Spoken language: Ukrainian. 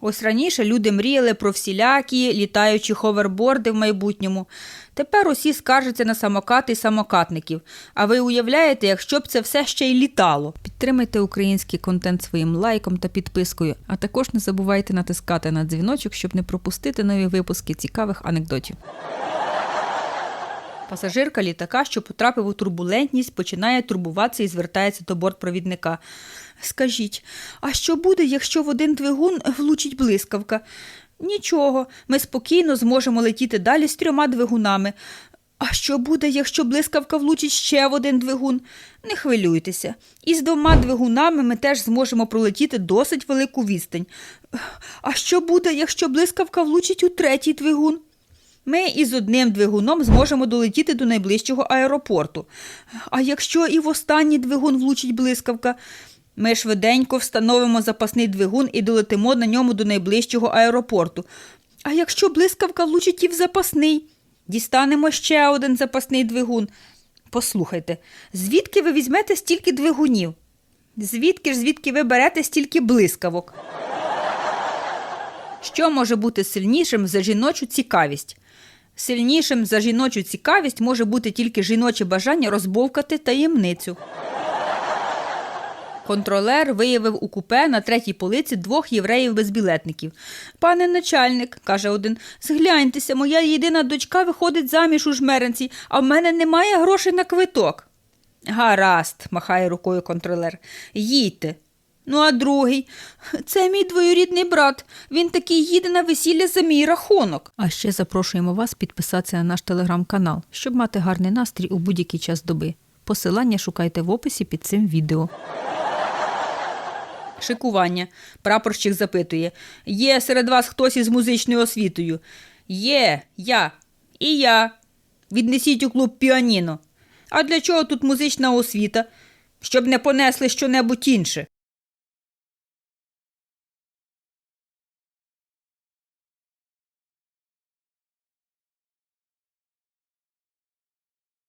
Ось раніше люди мріяли про всілякі літаючі ховерборди в майбутньому. Тепер усі скаржаться на самокати і самокатників. А ви уявляєте, якщо б це все ще й літало? Підтримайте український контент своїм лайком та підпискою, а також не забувайте натискати на дзвіночок, щоб не пропустити нові випуски цікавих анекдотів. Пасажирка літака, що потрапив у турбулентність, починає турбуватися і звертається до бортпровідника. Скажіть, а що буде, якщо в один двигун влучить блискавка? Нічого, ми спокійно зможемо летіти далі з трьома двигунами. А що буде, якщо блискавка влучить ще в один двигун? Не хвилюйтеся. Із двома двигунами ми теж зможемо пролетіти досить велику відстань. А що буде, якщо блискавка влучить у третій двигун? Ми із одним двигуном зможемо долетіти до найближчого аеропорту. А якщо і в останній двигун влучить блискавка, ми швиденько встановимо запасний двигун і долетимо на ньому до найближчого аеропорту. А якщо блискавка влучить і в запасний, дістанемо ще один запасний двигун. Послухайте, звідки ви візьмете стільки двигунів? Звідки ж звідки ви берете стільки блискавок? Що може бути сильнішим за жіночу цікавість? Сильнішим за жіночу цікавість може бути тільки жіноче бажання розбовкати таємницю. Контролер виявив у купе на третій полиці двох євреїв-безбілетників. Пане начальник, каже один, згляньтеся, моя єдина дочка виходить заміж у жмеренці, а в мене немає грошей на квиток. Гаразд, махає рукою контролер. Їдьте. Ну, а другий. Це мій двоюрідний брат. Він такий їде на весілля за мій рахунок. А ще запрошуємо вас підписатися на наш телеграм-канал, щоб мати гарний настрій у будь-який час доби. Посилання шукайте в описі під цим відео. Шикування. Прапорщик запитує: Є серед вас хтось із музичною освітою? Є, я. І я. Віднесіть у клуб піаніно. А для чого тут музична освіта? Щоб не понесли щонебудь інше.